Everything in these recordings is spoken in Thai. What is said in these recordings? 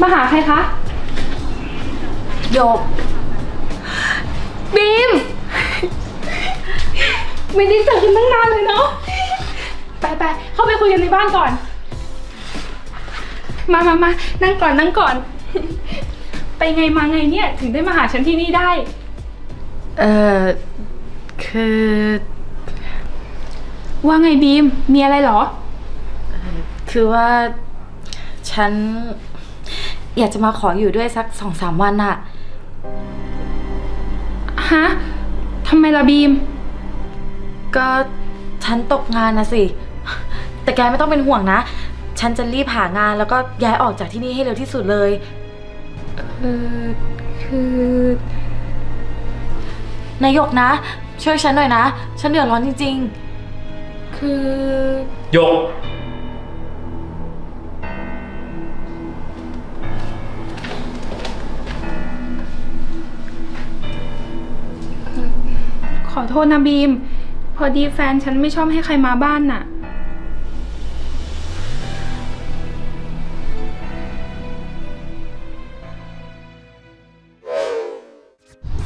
มาหาใครคะโยกบีม ไม่ได้เจอกันตั้งนานเลยเนาะไปไปเข้าไปคุยกันในบ้านก่อน มามามานั่งก่อนนั่งก่อน ไปไงมาไงเนี่ย ถึงได้มาหาฉันที่นี่ได้ เออคือ ว่าไงบีมมีอะไรเหรอ คือว่า ฉัน อยากจะมาขออยู่ด้วยสักสองสามวันน่ะ ฮะทำไมล่ะบีม ก็ฉันตกงานนะสิ แต่แกไม่ต้องเป็นห่วงนะ ฉันจะรีบหางานแล้วก็ย้ายออกจากที่นี่ให้เร็วที่สุดเลย เออคือ นายกนะ ช่วยฉันหน่อยนะ ฉันเดือดร้อนจริงคือโยก อโทษนะบีม พอดีแฟนฉันไม่ชอบให้ใครมาบ้านน่ะ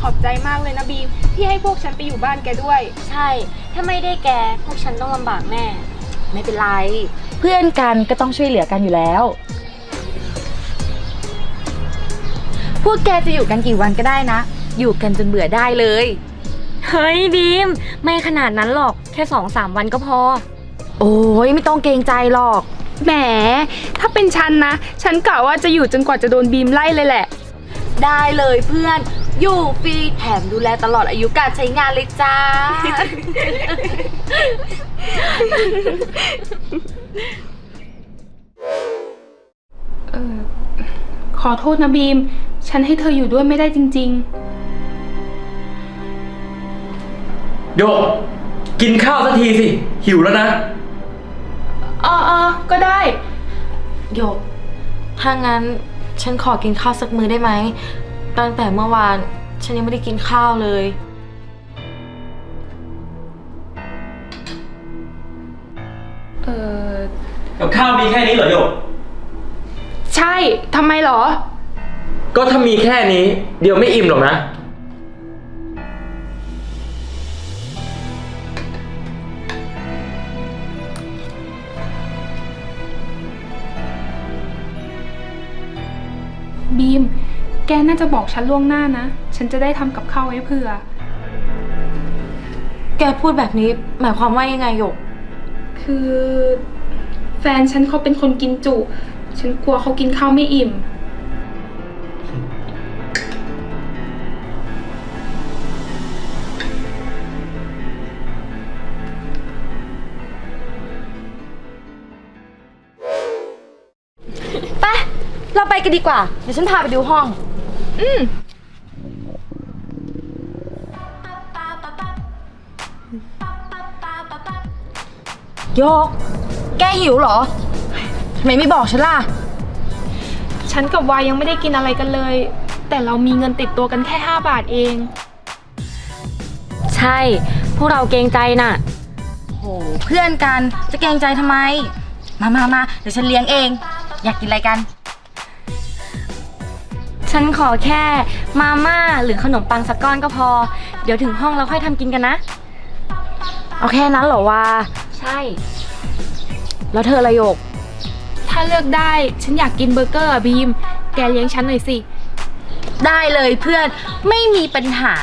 ขอบใจมากเลยนะบีม ที่ให้พวกฉันไปอยู่บ้านแกด้วย ใช่ ถ้าไม่ได้แก พวกฉันต้องลำบากแน่ๆไม่เป็นไร เพื่อนกันก็ต้องช่วยเหลือกันอยู่แล้ว พวกแกจะอยู่กันกี่วันก็ได้นะ อยู่กันจนเบื่อได้เลย เฮ้ยบีม ไม่ขนาดนั้นหรอกแค่สองสามวันก็พอ โอ้ยไม่ต้องเกรงใจหรอก แหม ถ้าเป็นฉันนะ ฉันกะว่าจะอยู่จนกว่าจะโดนบีมไล่เลยแหละ ได้เลยเพื่อน อยู่ฟรีแถมดูแลตลอดอายุการใช้งานเลยจ้าเออขอโทษนะบีม ฉันให้เธออยู่ด้วยไม่ได้จริง โยก กินข้าวสักทีสิ หิวแล้วนะๆเออเออก็ได้โยก ถ้างั้นฉันขอกินข้าวสักมื้อได้ไหม ตั้งแต่เมื่อวานฉันยังไม่ได้กินข้าวเลย เออ กับข้าวมีแค่นี้เหรอโยก ใช่ ทำไมเหรอ ก็ถ้ามีแค่นี้ เดี๋ยวไม่อิ่มหรอกนะ แกน่าจะบอกฉันล่วงหน้านะ ฉันจะได้ทำกับข้าวไว้เผื่อ แกพูดแบบนี้หมายความว่ายังไงโยก คือ แฟนฉันเขาเป็นคนกินจุ ฉันกลัวเขากินข้าวไม่อิ่ม ไป เราไปกันดีกว่า เดี๋ยวฉันพาไปดูห้อง อืมโยก แกหิวเหรอทำไมไม่บอกฉันล่ะ ฉันกับวายยังไม่ได้กินอะไรกันเลย แต่เรามีเงินติดตัวกันแค่ 5 บาทเอง ใช่ พวกเราเกรงใจน่ะ โห เพื่อนกันจะเกรงใจทำไม มามามาเดี๋ยวฉันเลี้ยงเอง อยากกินอะไรกัน ฉันขอแค่มาม่าหรือขนมปังสักก้อนก็พอ เดี๋ยวถึงห้องเราค่อยทำกินกันนะ เอาแค่นั้นเหรอวะใช่ แล้วเธอละโยก ถ้าเลือกได้ฉันอยากกินเบอร์เกอร์อะบีม แกเลี้ยงฉันหน่อยสิ ได้เลยเพื่อนไม่มีปัญหา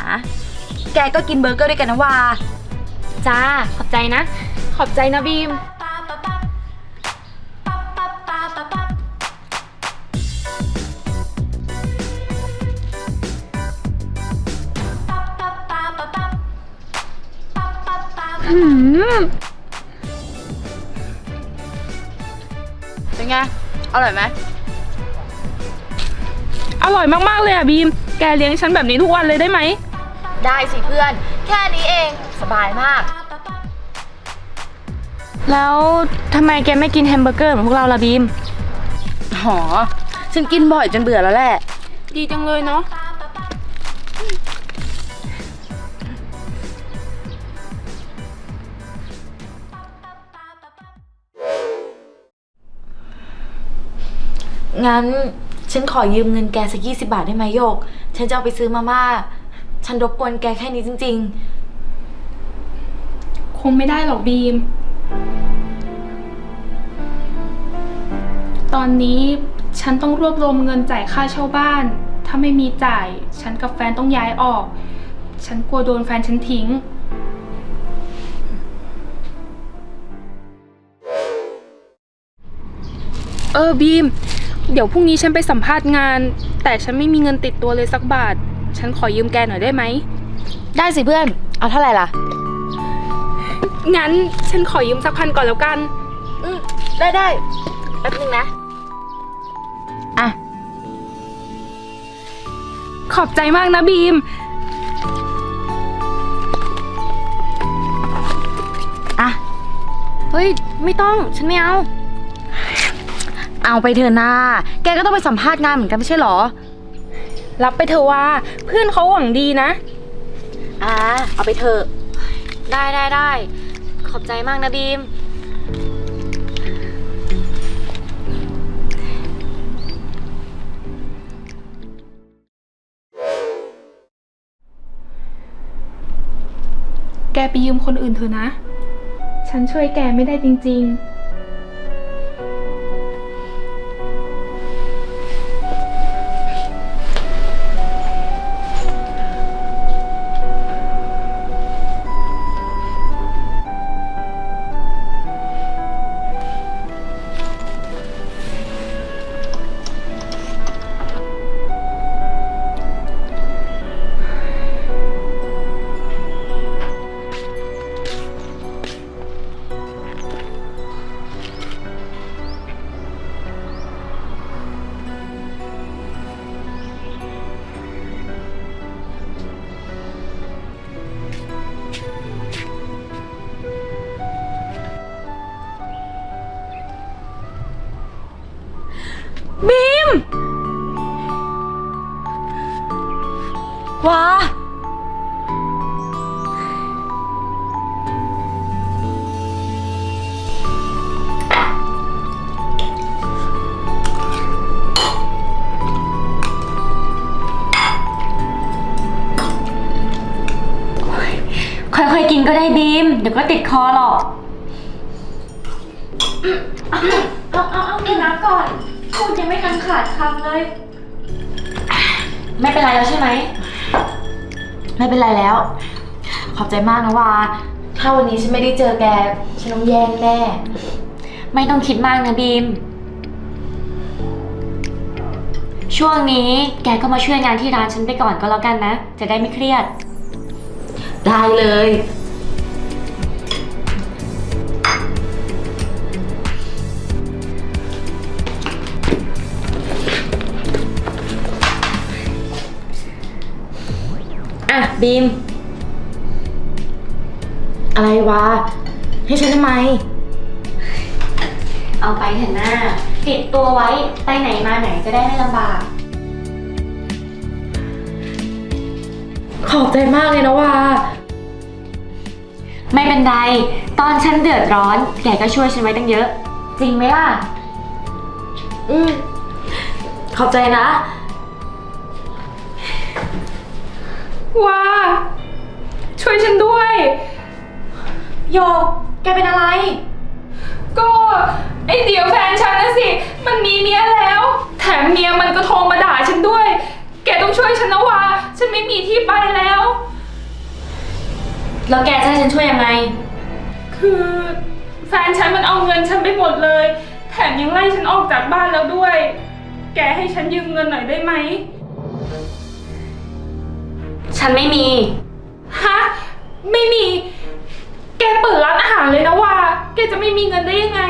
แกก็กินเบอร์เกอร์ด้วยกันนะวาจ้าขอบใจนะ ขอบใจนะบีม หืมเป็นไง อร่อยไหม อร่อยมากๆเลยอะบีม แกเลี้ยงฉันแบบนี้ทุกวันเลยได้ไหม ได้สิเพื่อน แค่นี้เองสบายมาก แล้วทำไมแกไม่กินแฮมเบอร์เกอร์เหมือนพวกเราล่ะบีม หอ ฉันกินบ่อยจนเบื่อแล้วแหละ ดีจังเลยเนาะ งั้น ฉันขอยืมเงินแกสักยี่สิบาทได้ไหมโยก ฉันจะเอาไปซื้อมาม่า ฉันรบกวนแกแค่นี้จริง คงไม่ได้หรอกบีม ตอนนี้ฉันต้องรวบรวมเงินจ่ายค่าเช่าบ้าน ถ้าไม่มีจ่าย ฉันกับแฟนต้องย้ายออก ฉันกลัวโดนแฟนฉันทิ้ง เออบีม เดี๋ยวพรุ่งนี้ฉันไปสัมภาษณ์งาน แต่ฉันไม่มีเงินติดตัวเลยสักบาท ฉันขอยืมแกหน่อยได้ไหมๆได้สิเพื่อน เอาเท่าไหร่ล่ะ งั้นฉันขอยืมสักพันก่อนแล้วกัน อืมได้ได้แป๊บนึงนะ อะ ขอบใจมากนะบีม อะ เฮ้ย ไม่ต้อง ฉันไม่เอา เอาไปเถอะนาแกก็ต้องไปสัมภาษณ์งานเหมือนกันไม่ใช่เหรอ รับไปเถอะว่าเพื่อนเขาหวังดีนะ อ่า เอาไปเถอะ ได้ได้ได้ ขอบใจมากนะบีม แกไปยืมคนอื่นเถอะนะ ฉันช่วยแกไม่ได้จริงบี ก็ได้บีม เดี๋ยวก็ติดคอหรอก เอาเอาเอากินน้ำก่อน พูดยังไม่ทันขาดคำเลย ไม่เป็นไรแล้วใช่ไหม ไม่เป็นไรแล้ว ขอบใจมากนะวาถ้าวันนี้ฉันไม่ได้เจอแก ฉันต้องแย่แน่ ไม่ต้องคิดมากนะบีม ช่วงนี้แกก็มาช่วยงานที่ร้านฉันไปก่อนก็แล้วกันนะ จะได้ไม่เครียด ได้เลย บีม อะไรวะ ให้ฉันทำไม เอาไปเถอะหน้า ติดตัวไว้ ไปไหนมาไหนจะได้ไม่ลำบาก ขอบใจมากเลยนะวาไม่เป็นไร ตอนฉันเดือดร้อน แกก็ช่วยฉันไว้ตั้งเยอะ จริงไหมล่ะ อืม ขอบใจนะ ว่าช่วยฉันด้วย โยก แกเป็นอะไร ก็ ไอเดี๋ยวแฟนฉันนะสิ มันมีเมียแล้ว แถมเมียมันก็โทรมาด่าฉันด้วย แกต้องช่วยฉันนะวาฉันไม่มีที่ไปแล้ว แล้วแกจะให้ฉันช่วยยังไง คือแฟนฉันมันเอาเงินฉันไปหมดเลย แถมยังไล่ฉันออกจากบ้านแล้วด้วย แกให้ฉันยืมเงินหน่อยได้ไหม ฉันไม่มี ฮะ ไม่มี แกเปิดร้านอาหารเลยนะว่า แกจะไม่มีเงินได้ยังไง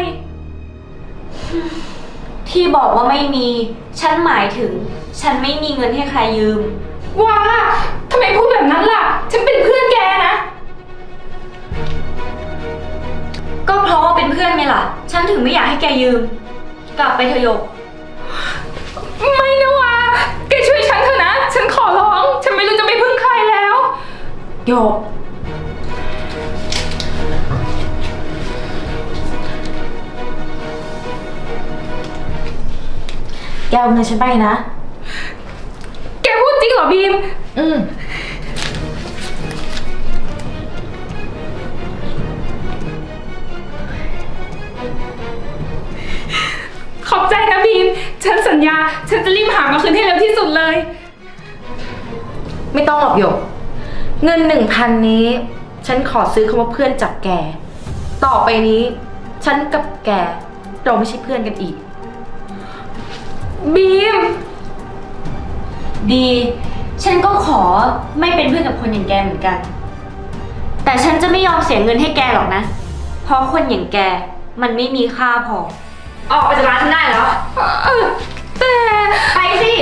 ที่บอกว่าไม่มี ฉันหมายถึง ฉันไม่มีเงินให้ใครยืม ว่าทำไมพูดแบบนั้นล่ะ ฉันเป็นเพื่อนแกนะ ก็เพราะว่าเป็นเพื่อนไงล่ะ ฉันถึงไม่อยากให้แกยืม กลับไปเถอะโยก โยก แกเอาเงินฉันไปนะ แกพูดจริงเหรอบีม อืม ขอบใจนะบีม ฉันสัญญา ฉันจะรีบหามาคืนให้เร็วที่สุดเลย ไม่ต้องหรอกหยก เงินหนึ่งพันนี้ ฉันขอซื้อคำว่าเพื่อนจากแก ต่อไปนี้ ฉันกับแก เราไม่ใช่เพื่อนกันอีก บีม ดี ฉันก็ขอไม่เป็นเพื่อนกับคนอย่างแกเหมือนกัน แต่ฉันจะไม่ยอมเสียเงินให้แกหรอกนะ เพราะคนอย่างแกมันไม่มีค่าพอ ออกไปจากร้านฉันได้แล้วเออแต่ ไปสิ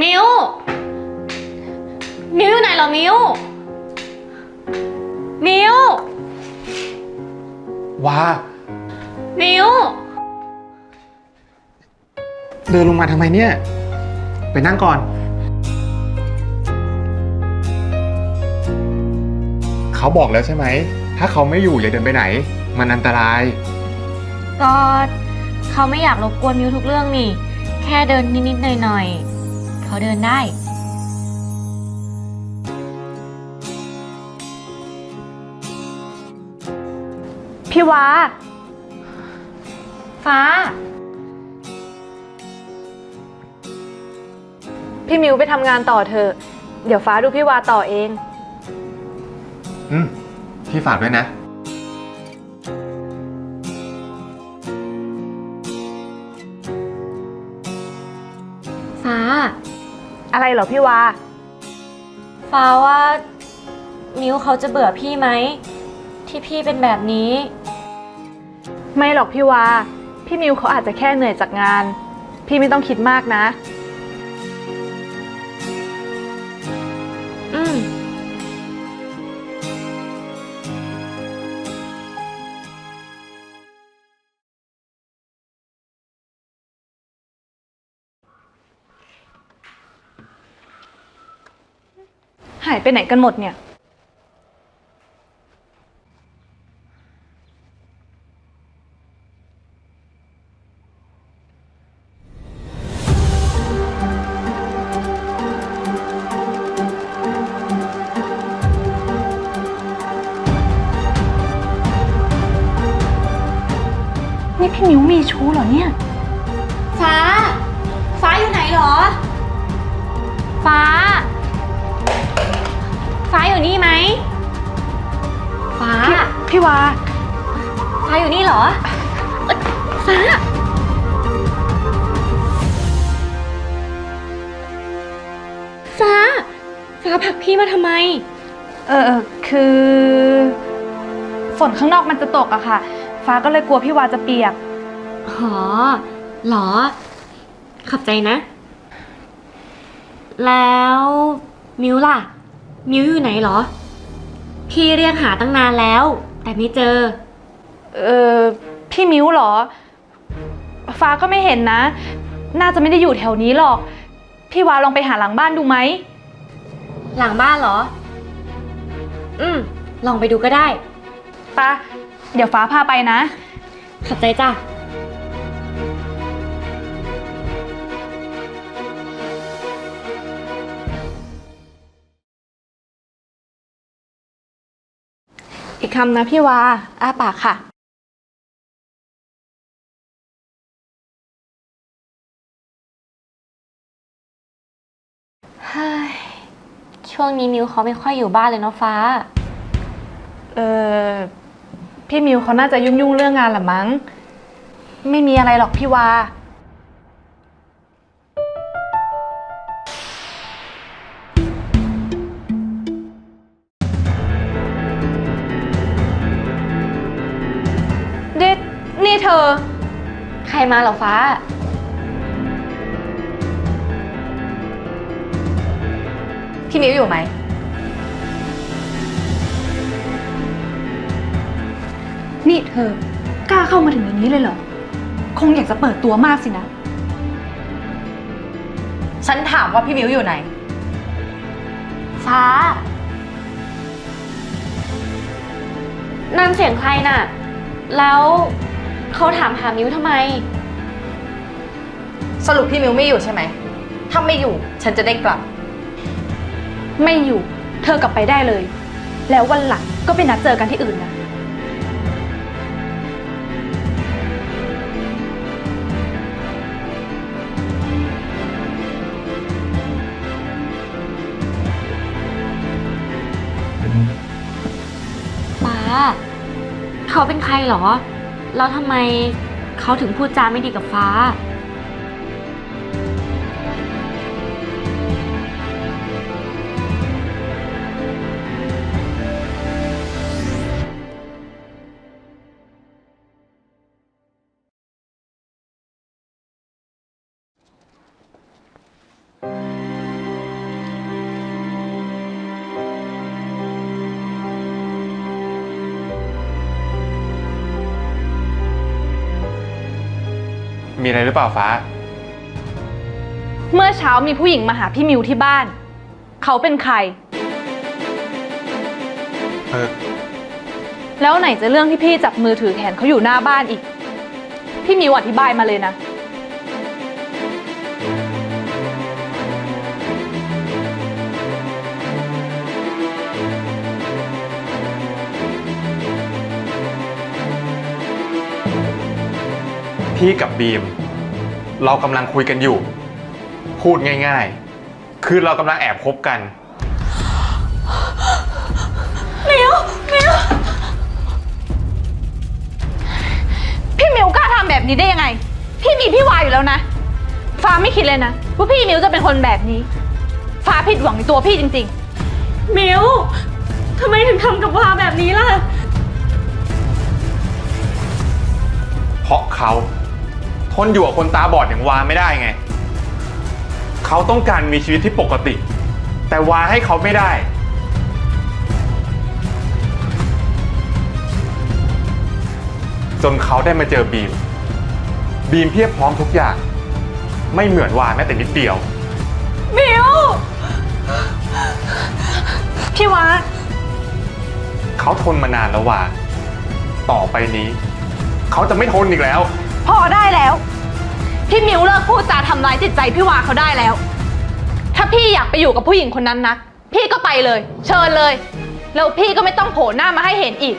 มิว มิวอยู่ไหนเหรอมิว มิว ว้า มิว เดินลงมาทำไมเนี่ย ไปนั่งก่อน เขาบอกแล้วใช่ไหม ถ้าเขาไม่อยู่อย่าเดินไปไหน มันอันตราย ก็เขาไม่อยากรบกวนมิวทุกเรื่องนี่ แค่เดินนิดๆหน่อยๆ เขาเดินได้ พี่วาฟ้า พี่มิวไปทำงานต่อเถอะ เดี๋ยวฟ้าดูพี่วาต่อเอง อืม พี่ฝากด้วยนะ อะไรเหรอพี่วา ฟ้าว่ามิวเขาจะเบื่อพี่ไหม ที่พี่เป็นแบบนี้ ไม่หรอกพี่วา พี่มิวเขาอาจจะแค่เหนื่อยจากงาน พี่ไม่ต้องคิดมากนะ หายไปไหนกันหมดเนี่ย อยู่นี่ไหม ฟ้าพี่พี่วา ฟ้าอยู่นี่เหรอเอ้ยฟ้า ฟ้า ฟ้าผลักพี่มาทำไม เออเออคือ ฝนข้างนอกมันจะตกอะค่ะ ฟ้าก็เลยกลัวพี่วาจะเปียก หอเหรอขอบใจนะ แล้วมิวล่ะ มิวอยู่ไหนเหรอ พี่เรียกหาตั้งนานแล้ว แต่ไม่เจอ เออพี่มิวเหรอ ฟ้าก็ไม่เห็นนะ น่าจะไม่ได้อยู่แถวนี้หรอก พี่วาลองไปหาหลังบ้านดูไหม หลังบ้านเหรอ อืม ลองไปดูก็ได้ ปะ เดี๋ยวฟ้าพาไปนะ ขอบใจจ้ะ อีกคำนะพี่วา อ้าปากค่ะ เฮ้ย ช่วงนี้มิวเขาไม่ค่อยอยู่บ้านเลยเนาะฟ้า เออพี่มิวเขาน่าจะยุ่งยุ่งๆเรื่องงานแหละมั้ง ไม่มีอะไรหรอกพี่วา มาเหรอฟ้า พี่มิวอยู่ไหม นี่เธอกล้าเข้ามาถึงในนี้เลยเหรอ คงอยากจะเปิดตัวมากสินะ ฉันถามว่าพี่มิวอยู่ไหน ฟ้านั่นเสียงใครน่ะ แล้วเขาถามหามิวทำไม สรุปพี่มิวไม่อยู่ใช่ไหม ถ้าไม่อยู่ฉันจะได้กลับ ไม่อยู่ เธอกลับไปได้เลย แล้ววันหลังก็ไปนัดเจอกันที่อื่นนะฟ้า เขาเป็นใครเหรอ แล้วทำไมเขาถึงพูดจาไม่ดีกับฟ้า มีอะไรหรือเปล่าฟ้า เมื่อเช้ามีผู้หญิงมาหาพี่มิวที่บ้าน เขาเป็นใคร เออแล้วไหนจะเรื่องที่พี่จับมือถือแขนเขาอยู่หน้าบ้านอีก พี่มิวอธิบายมาเลยนะ พี่กับบีม เรากำลังคุยกันอยู่ พูดง่าย ๆ คือเรากำลังแอบคบกันพี่มิวกล้าทำแบบนี้ได้ยังไง พี่มีพี่วายอยู่แล้วนะ ฟ้าไม่คิดเลยนะว่าพี่มิวจะเป็นคนแบบนี้ ฟ้าผิดหวังในตัวพี่จริง มิวทำไมถึงทำกับวาแบบนี้ล่ะ เพราะเขา ทนอยู่กับคนตาบอดอย่างวาไม่ได้ไง เขาต้องการมีชีวิตที่ปกติ แต่วาให้เขาไม่ได้ จนเขาได้มาเจอบีม บีมเพียบพร้อมทุกอย่าง ไม่เหมือนวาแม้แต่นิดเดียว มิวๆพี่วาเขาทนมานานแล้ววาต่อไปนี้ เขาจะไม่ทนอีกแล้ว พอได้แล้ว พี่มิวเลิกพูดจาทำร้ายจิตใจพี่วาเขาได้แล้ว ถ้าพี่อยากไปอยู่กับผู้หญิงคนนั้นนักพี่ก็ไปเลย เชิญเลย แล้วพี่ก็ไม่ต้องโผล่หน้ามาให้เห็นอีก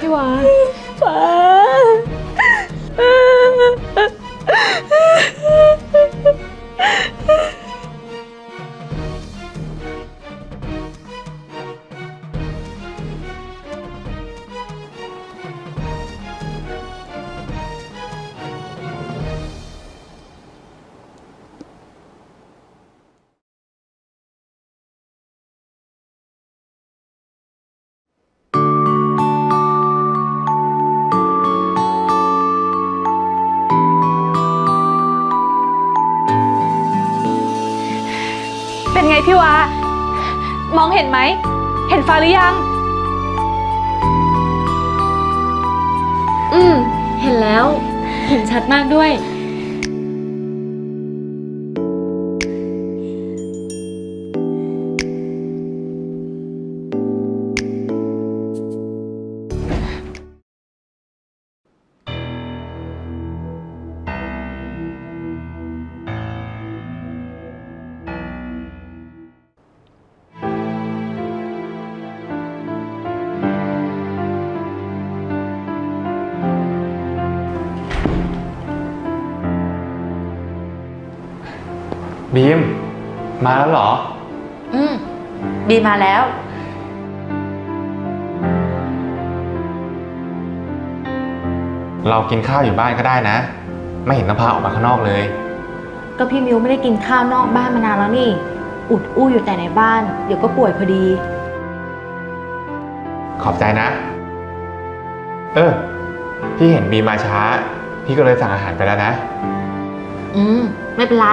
พี่วาฟ้า Ha ha ha! พี่วา มองเห็นไหม เห็นฟ้าหรือยัง อืม เห็นแล้ว เห็นชัดมากด้วย บีม มาแล้วเหรอ อืม บีมาแล้ว เรากินข้าวอยู่บ้านก็ได้นะ ไม่เห็นต้องพาออกมาข้างนอกเลย ก็พี่มิวไม่ได้กินข้าวนอกบ้านมานานแล้วนี่ อุดอู้อยู่แต่ในบ้าน เดี๋ยวก็ป่วยพอดี ขอบใจนะ เออ พี่เห็นบีมมาช้า พี่ก็เลยสั่งอาหารไปแล้วนะ อืม ไม่เป็นไร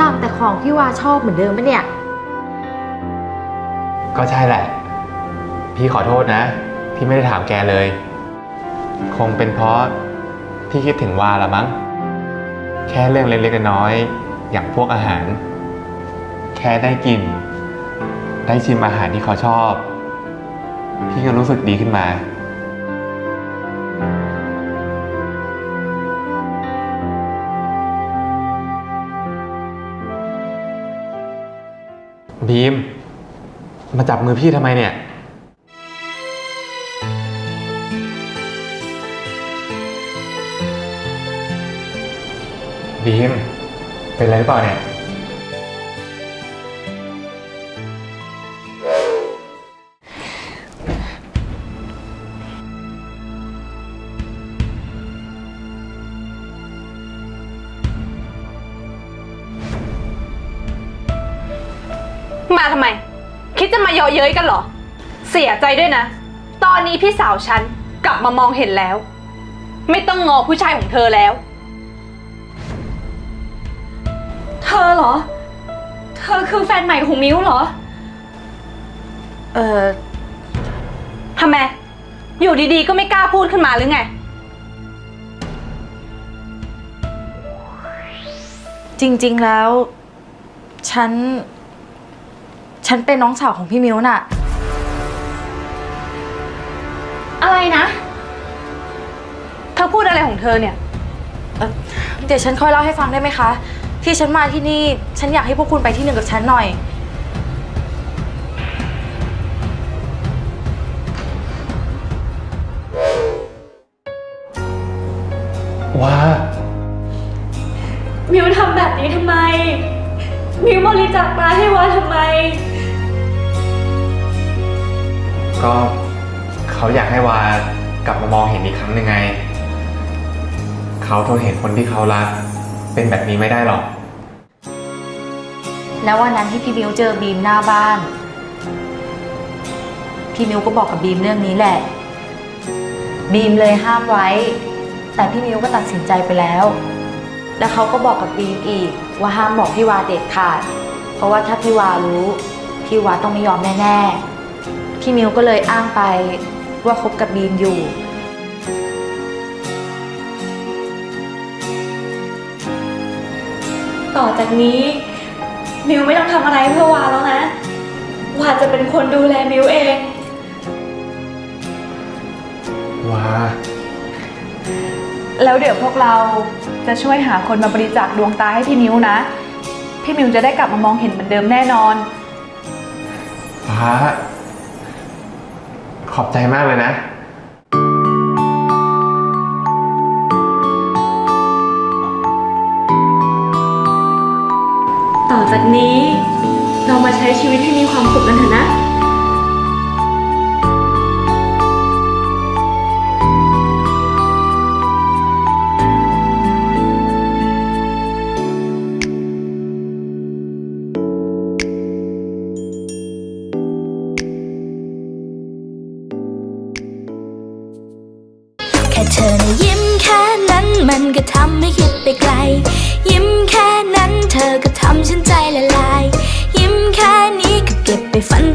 สั่งแต่ของที่วาชอบเหมือนเดิมปะเนี่ย ก็ใช่แหละ พี่ขอโทษนะ พี่ไม่ได้ถามแกเลย คงเป็นเพราะพี่คิดถึงวาละมั้ง แค่เรื่องเล็กๆน้อยๆอย่างพวกอาหาร แค่ได้กิน ได้ชิมอาหารที่เขาชอบ พี่ก็รู้สึกดีขึ้นมา บีม มาจับมือพี่ทำไมเนี่ย บีม เป็นอะไรหรือเปล่าเนี่ย มาทำไม คิดจะมาเยาะเย้ยกันเหรอ เสียใจด้วยนะ ตอนนี้พี่สาวฉันกลับมามองเห็นแล้ว ไม่ต้องงอผู้ชายของเธอแล้ว เธอเหรอ เธอคือแฟนใหม่ของมิวเหรอ เออทำไม อยู่ดีๆ ก็ไม่กล้าพูดขึ้นมาหรือไง จริงๆแล้ว ฉัน ฉันเป็นน้องสาวของพี่มิวน่ะ อะไรนะเธอพูดอะไรของเธอเนี่ย เอ่อเดี๋ยวฉันค่อยเล่าให้ฟังได้ไหมคะ ที่ฉันมาที่นี่ฉันอยากให้พวกคุณไปที่หนึ่งกับฉันหน่อย ว้า มิวทำแบบนี้ทำไม มิวบริจาคปลาให้วาทำไม ก็เขาอยากให้วากลับมามองเห็นอีกครั้งหนึ่งไง เขาทนเห็นคนที่เขารัก เป็นแบบนี้ไม่ได้หรอก แล้ววันนั้นที่พี่มิวเจอบีมหน้าบ้าน พี่มิวก็บอกกับบีมเรื่องนี้แหละ บีมเลยห้ามไว้ แต่พี่มิวก็ตัดสินใจไปแล้ว แล้วเขาก็บอกกับบีมอีก ว่าห้ามบอกพี่วาเด็ดขาด เพราะว่าถ้าพี่วารู้ พี่วาต้องไม่ยอมแน่ๆ พี่มิวก็เลยอ้างไปว่าคบกับบีมอยู่ ต่อจากนี้ มิวไม่ต้องทำอะไรเพื่อวาแล้วนะ วาจะเป็นคนดูแลมิวเอง ว้า แล้วเดี๋ยวพวกเราจะช่วยหาคนมาบริจาคดวงตาให้พี่มิวนะ พี่มิวจะได้กลับมามองเห็นเหมือนเดิมแน่นอนว้า ขอบใจมากเลยนะ ต่อจากนี้เรามาใช้ชีวิตให้มีความสุขกันเถอะนะ ก็ทำให้คิดไปไกล